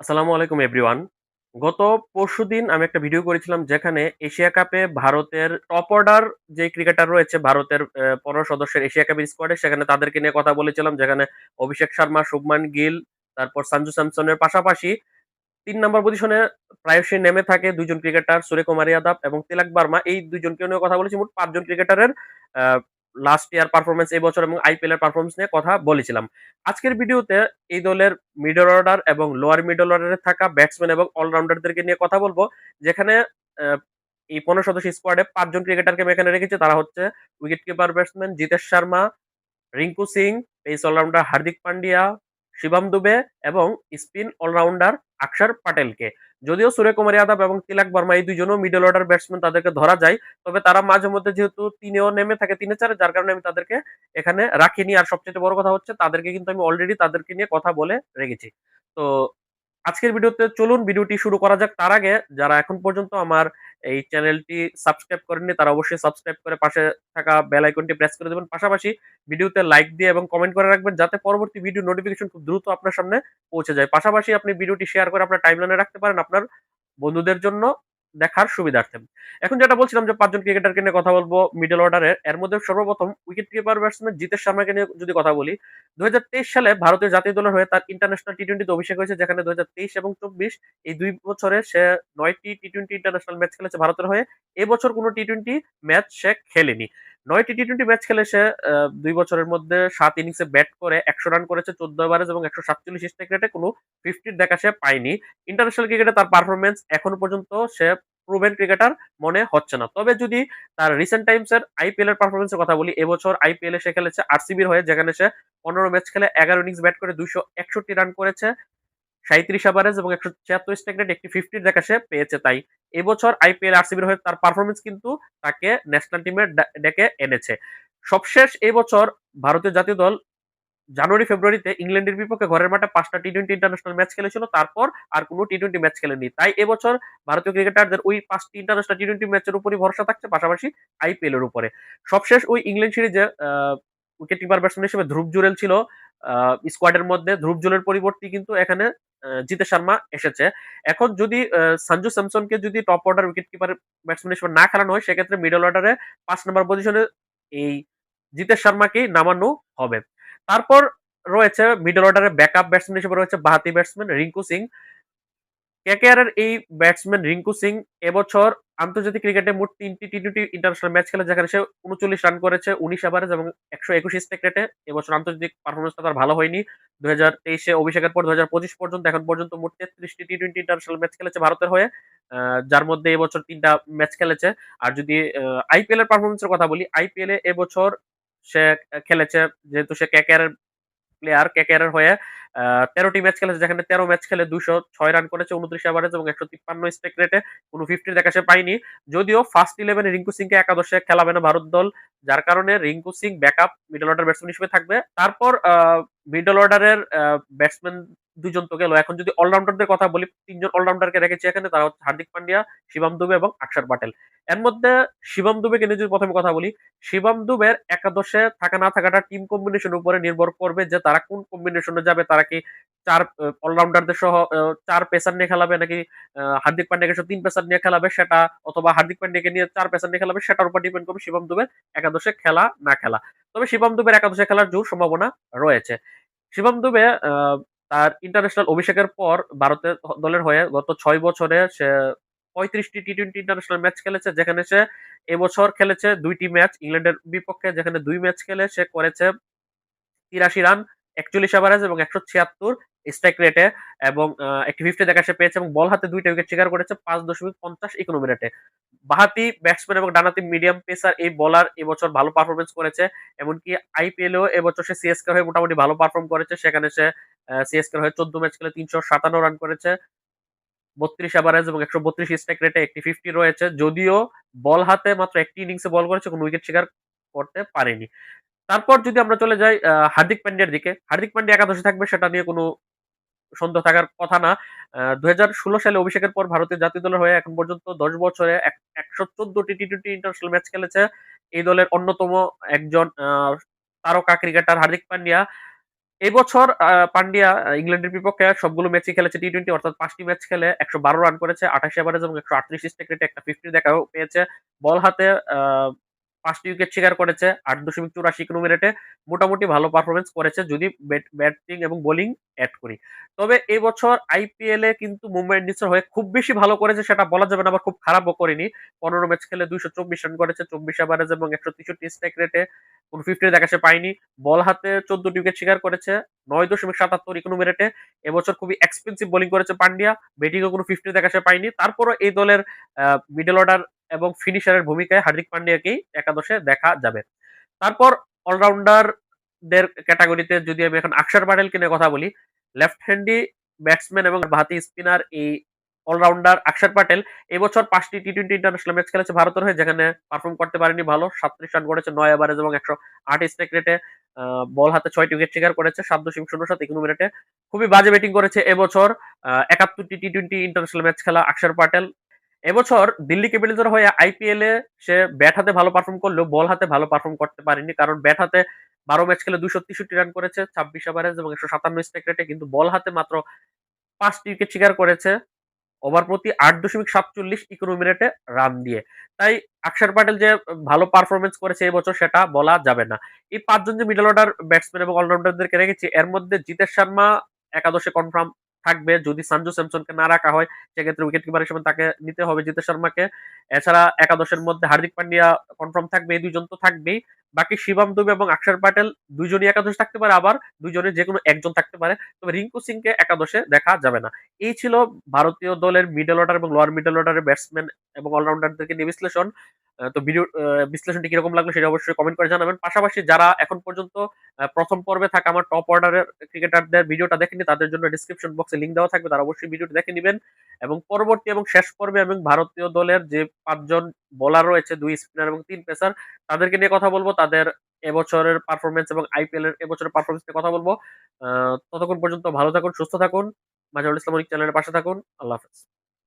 আসসালামু আলাইকুম এভরিওয়ান। গত পরশুদিন আমি একটা ভিডিও করেছিলাম যেখানে এশিয়া কাপে ভারতের টপ অর্ডার যে ক্রিকেটার রয়েছে ভারতের ১৫ সদস্যের এশিয়া কাপের স্কোয়াডে সেখানে তাদেরকে নিয়ে কথা বলেছিলাম যেখানে অভিষেক শর্মা, শুভমান গিল, তারপর সঞ্জু স্যামসনের পাশাপাশি তিন নম্বর পজিশনে প্রায়শই নেমে থাকে ২ জন ক্রিকেটার সূর্যকুমার ইয়াদব এবং তিলক বার্মা। এই দুজনকে নিয়ে কথা বলেছি। মোট পাঁচজন ক্রিকেটারের লাস্ট ইয়ার পারফরমেন্স এই বছর এবং আইপিএল এর পারফরমেন্স নিয়ে কথা বলেছিলাম। আজকের ভিডিওতে এই দলের মিডল অর্ডার এবং লোয়ার মিডল অর্ডারে থাকা ব্যাটসম্যান এবং অলরাউন্ডারদেরকে নিয়ে কথা বলব যেখানে এই ১৫ সদস্য স্কোয়াডে ৫ জন ক্রিকেটারকে এখানে রেখেছি। তারা হচ্ছে wicket keeper batsman Jitesh Sharma, Rinku Singh, pace allrounder Hardik Pandya, Shivam Dube এবং স্পিন অলরাউন্ডার আকসার প্যাটেলকে। যদিও সূর্যকুমার যাদব এবং তিলাক বর্মা এই দুজনও মিডল অর্ডার ব্যাটসম্যান তাদেরকে ধরা যায়। তবে তারা মাঝে মধ্যে যেহেতু তিনেও নেমে থাকে ৩ এ ৪ যার কারণে আমি তাদেরকে এখানে রাখিনি। আর সবচেয়ে বড় কথা হচ্ছে, তাদেরকে কিন্তু আমি অলরেডি তাদেরকে নিয়ে কথা বলে রেখেছি। তো আজকের ভিডিওতে চলুন, ভিডিওটি শুরু করা যাক। তার আগে যারা এখন পর্যন্ত আমার এই চ্যানেলটি সাবস্ক্রাইব করেননি, তারা অবশ্যই সাবস্ক্রাইব করে পাশে থাকা বেল আইকনটি প্রেস করে দেবেন। পাশাপাশি ভিডিওতে লাইক দিয়ে এবং কমেন্ট করে রাখবেন যাতে পরবর্তী ভিডিও নোটিফিকেশন খুব দ্রুত আপনার সামনে পৌঁছে যায়। পাশাপাশি আপনি ভিডিওটি শেয়ার করে আপনার টাইমলাইনে রাখতে পারেন আপনার বন্ধুদের জন্য দেখার সুবিধার্থে। এখন যেটা বলছিলাম যে পাঁচজন ক্রিকেটারকে নিয়ে কথা বলব মিডল অর্ডারের। এর মধ্যে সর্বপ্রথম উইকেট কিপার ব্যাটসম্যান জিতেশ শর্মাকে নিয়ে যদি কথা বলি, ২০২৩ সালে ভারতীয় জাতীয় দলের হয়ে তার ইন্টারন্যাশনাল টি টোয়েন্টিতে অভিষেক হয়েছে যেখানে ২০২৩ এবং ২৪ এই দুই বছরে সে নয়টি টি টি-টোয়েন্টি ইন্টারন্যাশনাল ম্যাচ খেলেছে ভারতের হয়ে। এবছর কোনো টি-টোয়েন্টি ম্যাচ সে খেলেনি। ৯ টি টি-টোয়েন্টি ম্যাচ খেলে সে ২ বছরের মধ্যে সাত ইনিংসে ব্যাট করে ১০০ রান করেছে ১৪ ওভারে এবং ১৪৭ স্ট্রাইক রেটে কোন 50 দেখা সে পায়নি। ইন্টারন্যাশনাল ক্রিকেটে তার পারফরমেন্স এখনও পর্যন্ত সে প্রুভেন ক্রিকেটার মনে হচ্ছে না। তবে যদি তার রিসেন্ট টাইমস এর আইপিএল এর পারফরম্যান্স এর কথা বলি, এবছর আইপিএল এ সে খেলেছে আরসিবির হয়ে যেখানে সে ১৫ ম্যাচ খেলে ১১ ইনিংস ব্যাট করে ২৬১ রান করেছে। ৩৭ এভারেজ এবং ১৭৬ স্ট্রাইক রেট একটি 50 দেখা সে পেয়েছে তাই। এবছর আইপিএল আরসিবির হয়ে তার পারফরমেন্স কিন্তু তাকে ন্যাশনাল টিমে ডেকে এনেছে। সবশেষ এই বছর ভারতীয় জাতীয় দল জানুয়ারি, ফেব্রুয়ারিতে ইংল্যান্ডের বিপক্ষে ঘরের মাঠে ৫ টা টি-টোয়েন্টি ইন্টারন্যাশনাল ম্যাচ খেলেছিল। তারপর আর কোনো টি-টোয়েন্টি ম্যাচ খেলেনি। তাই এবছর ভারতীয় ক্রিকেটারদের ওই পাঁচটি ইন্টারন্যাশনাল টি-টোয়েন্টি ম্যাচের উপরই ভরসা থাকছে, পাশাপাশি আইপিএল এর উপরে। সবশেষ ওই ইংল্যান্ড সিরিজে উইকেট কিপার ব্যাটসম্যান হিসেবে ধ্রুব জুরেল ছিল স্কোয়াডের মধ্যে। ধ্রুব জুরেলের পরিবর্তে কিন্তু এখানে আ জিতেশ শর্মা এসেছে। এখন যদি সঞ্জু স্যামসনকে যদি top order wicket keeper batsman হিসেবে না খেলানো হয়, সেক্ষেত্রে মিডল অর্ডারে পাঁচ নম্বর পজিশনে এই জিতেশ শর্মাকেই নামানো হবে। তারপর রয়েছে মিডল অর্ডারে ব্যাকআপ ব্যাটসম্যান হিসেবে রয়েছে বাঁহাতি ব্যাটসম্যান রিঙ্কু সিং। কেকেআর এর এই ব্যাটসম্যান রিঙ্কু সিং এবছর আন্তর্জাতিক ক্রিকেটে মোট তিনটি টি টি-টোয়েন্টি ইন্টারন্যাশনাল ম্যাচ খেলে যেখানে সে ৩৯ রান করেছে, ১৯ এভারেজ এবং ১২১ স্ট্রাইক রেটে। এবছর আন্তর্জাতিক পারফরম্যান্সটা তার ভালো হয়নি। ২০২৩ এ অভিষেকের পর ২০২৫ পর্যন্ত এখন পর্যন্ত মোট ৩৩ টি টি-টোয়েন্টি ইন্টারন্যাশনাল ম্যাচ খেলেছে ভারতের হয়ে। যার মধ্যে এবছর তিনটা ম্যাচ খেলেছে। আর যদি আইপিএল এর পারফরম্যান্স এর কথা বলি, আইপিএল এ এবছর সে খেলেছে যেহেতু সে এর প্লেয়ার কেকের হয়ে তেরোটি ১৩ টি ম্যাচ খেলেছে যেখানে ১৩ ম্যাচ খেলে ২০৬ রান করেছে, ২৯ এভারেজ এবং ১৫৩ স্ট্রাইক রেটে কোনো 50 দেখা সে পায়নি। যদিও ফার্স্ট 11 এ রিঙ্কু সিংকে একাদশে খেলাবে না ভারত দল। যার কারণে Rinku Singh backup middle order batsman হিসেবে থাকবে। তারপর মিডল অর্ডারের ব্যাটসম্যান ২ জন তো গেল। এখন যদি অলরাউন্ডারদের কথা বলি, ৩ জন অলরাউন্ডারকে রেখেছি এখানে তারা হচ্ছে হার্দিক পান্ডিয়া, শিবাম দুবে এবং আকসার পাটেল এর মধ্যে শিবাম দুবেকে নিয়ে যদি প্রথমে কথা বলি, শিবাম দুবের একাদশে থাকা না থাকাটা টিম কম্বিনেশন উপরে নির্ভর করবে যে তারা কোন কম্বিনেশনে যাবে। তারা কি ৪ আ অলরাউন্ডারদের সহ ৪ পেসার নিয়ে খেলাবে নাকি হার্দিক পান্ডিয়াকে সহ ৩ পেসার নিয়ে খেলাবে সেটা অথবা হার্দিক পান্ডিয়াকে নিয়ে চার পেসার নিয়ে খেলাবে সেটার উপর ডিপেন্ড করবে শিবম দুবের একাদশে খেলা না খেলা। তবে শিবম দুবের একাদশে খেলার জোর সম্ভাবনা রয়েছে। শিবম দুবে তার ইন্টারন্যাশনাল অভিষেকের পর ভারতের দলের হয়ে গত ছয় বছরে সে ৩৫ টি টি-টোয়েন্টি ইন্টারন্যাশনাল ম্যাচ খেলেছে যেখানে সে এবছর খেলেছে দুইটি ম্যাচ ইংল্যান্ডের বিপক্ষে যেখানে দুই ম্যাচ খেলে সে করেছে ৮৩ রান, ৪১ এভারেজ এবং ১৭৬ স্ট্রাইক রেটে এবং একটি 50 দেখা সে পেয়েছে এবং বল হাতে ২ টা উইকেট শিকার করেছে ৫.৫০ ইকোনমি রেটে। বাঁহাতি ব্যাটসম্যান এবং ডানহাতি মিডিয়াম পেসার এই বলার এবছর ভালো পারফরমেন্স করেছে। এমনকি আইপিএল এও এবছর সে সিএসকে হয়ে মোটামুটি ভালো পারফর্ম করেছে। সেখানে সে আ সিএসকে হয়ে ১৪ ম্যাচ খেলে ৩৫৭ রান করেছে। ৩২ এভারেজ এবং ১৩২ স্ট্রাইক রেটে একটি 50 রয়েছে। যদিও বল হাতে মাত্র একটি ইনিংসে বল করেছে, কোন উইকেট শিকার করতে পারেনি। তারপর যদি আমরা চলে যাই হার্দিক পান্ডিয়ার দিকে। হার্দিক পান্ডিয়া একাদশে থাকবে সেটা নিয়ে কোন সন্দেহ থাকার কথা না। ২০১৬ সালে অভিষেকের পর ভারতের জাতীয় দলের হয়ে এখন পর্যন্ত ১০ বছরে এক ১১৪ টি টি-টোয়েন্টি ইন্টারন্যাশনাল ম্যাচ খেলেছে। এই দলের অন্যতম একজন তারকা ক্রিকেটার হার্দিক পান্ডিয়া। এই বছর পান্ডিয়া ইংল্যান্ডের বিপক্ষে সবগুলো ম্যাচই খেলেছে টি-টোয়েন্টি অর্থাৎ পাঁচটি ম্যাচ খেলে ১১২ রান করেছে, ২৮ এভারেজ এবং ১৩৮ স্ট্রাইক রেটে একটা ফিফটি দেখা পেয়েছে। বল হাতে আ ৫ টি উইকেট শিকার করেছে ৮.৮৪ ইকোনমি রেটে। মোটামুটি ভালো পারফরমেন্স করেছে যদি ব্যাটিং এবং বোলিং অ্যাড করি। তবে এই বছর আইপিএল এ কিন্তু মুম্বাই ইন্ডিয়ান্সের হয়ে খুব বেশি ভালো করেছে সেটা বলা যাবে না, আবার খুব খারাপও করেনি। ১৫ ম্যাচ খেলে ২২৪ রান করেছে ২৪ এভারেজ এবং ১৬৩ স্ট্রাইক রেটে কোন 50 দেখা সে পায়নি। বল হাতে ১৪ টি উইকেট শিকার করেছে, নয় ৯.৭৭ ইকোনমি রেটে। এবছর খুবই এক্সপেন্সিভ বোলিং করেছে পান্ডিয়া। ব্যাটিং কোনো কোন 50 দেখা সে পায়নি। তারপরও এই দলের মিডল অর্ডার এবং ফিনিশারের ভূমিকায় হার্দিক পান্ডিয়াকেই একাদশে দেখা যাবে। তারপর অলরাউন্ডার দের ক্যাটেগরিতে যদি আমি এখন আকসার প্যাটেলকে নিয়ে কথা বলি, লেফট হ্যান্ডি ব্যাটসম্যান এবং বাঁহাতি স্পিনার এই অলরাউন্ডার আকসার প্যাটেল এবছর ৫ টি টি-টোয়েন্টি ইন্টারন্যাশনাল ম্যাচ খেলেছে ভারতের হয়ে যেখানে পারফর্ম করতে পারেনি ভালো। ৩৭ রান করেছে ৯ এভারেজ এবং ১০৮ স্ট্রাইক রেটে। বল হাতে ছয়টি উইকেট শিকার করেছে ৭.০৭ ইকোনমি মিনিটে খুবই বাজে ব্যাটিং করেছে এবছর। ৭১ টি টি-টোয়েন্টি ইন্টারন্যাশনাল ম্যাচ খেলা আকসার প্যাটেল। এবছর দিল্লি ক্যাপিটালসের হয়ে আইপিএল এ সে ব্যাট হাতে ভালো পারফর্ম করলেও বল হাতে ভালো পারফর্ম করতে পারেনি। কারণ ব্যাট হাতে ১২ ম্যাচ খেলে ২৬৩ রান করেছে ২৬ এভারেজ এবং ১৫৭ স্ট্রাইক রেটে কিন্তু বল হাতে মাত্র ৫ টি উইকেট শিকার করেছে। ওভার প্রতি ৮.৪৭ ইকোনমি রেটে রান দিয়ে। তাই আকসার প্যাটেল যে ভালো পারফরমেন্স করেছে এবছর, সেটা বলা যাবে না। এই ৫ জন যে মিডল অর্ডার ব্যাটসম্যান এবং অলরাউন্ডারদেরকে রেখেছি, এর মধ্যে জিতেশ শর্মা একাদশে কনফার্ম থাকবে যদি সঞ্জু স্যামসনকে না রাখা হয়, সেক্ষেত্রে উইকেট কিপার হিসেবে তাকে নিতে হবে জিতেশ শর্মাকে। এছাড়া একাদশের মধ্যে হার্দিক পান্ডিয়া কনফার্ম থাকবে, এই ২ জন তো থাকবেই। বাকি শিবাম দুবে এবং আকসার প্যাটেল ২ জনই একাদশে থাকতে পারে আবার ২ জনের যেকোনো একজন থাকতে পারে। তবে রিঙ্কু সিংকে একাদশে দেখা যাবে না। এই ছিল ভারতীয় দলের মিডল অর্ডার এবং লোয়ার মিডল অর্ডারের ব্যাটসম্যান এবং অলরাউন্ডারদেরকে নিয়ে বিশ্লেষণ। তো ভিডিও বিশ্লেষণটি কীরকম লাগল সেটা অবশ্যই কমেন্ট করে জানাবেন। পাশাপাশি যারা এখন পর্যন্ত ১ম পর্বে থাকা আমার টপ অর্ডারের ক্রিকেটারদের ভিডিওটা দেখেনি তাদের জন্য ডেসক্রিপশন বক্সে লিঙ্ক দেওয়া থাকবে তারা অবশ্যই ভিডিওটি দেখে নেবেন এবং পরবর্তী এবং শেষ পর্বে এবং ভারতীয় দলের যে ৫ জন বোলার রয়েছে দুই স্পিনার এবং তিন পেসার তাদেরকে নিয়ে কথা বলব তাদের এবছরের পারফরমেন্স এবং আইপিএল এর এবছরের পারফরমেন্স নিয়ে কথা বলব ততক্ষণ পর্যন্ত ভালো থাকুন, সুস্থ থাকুন। মাজহারুল ইসলাম চ্যানেলের পাশে থাকুন। আল্লাহ হাফেজ।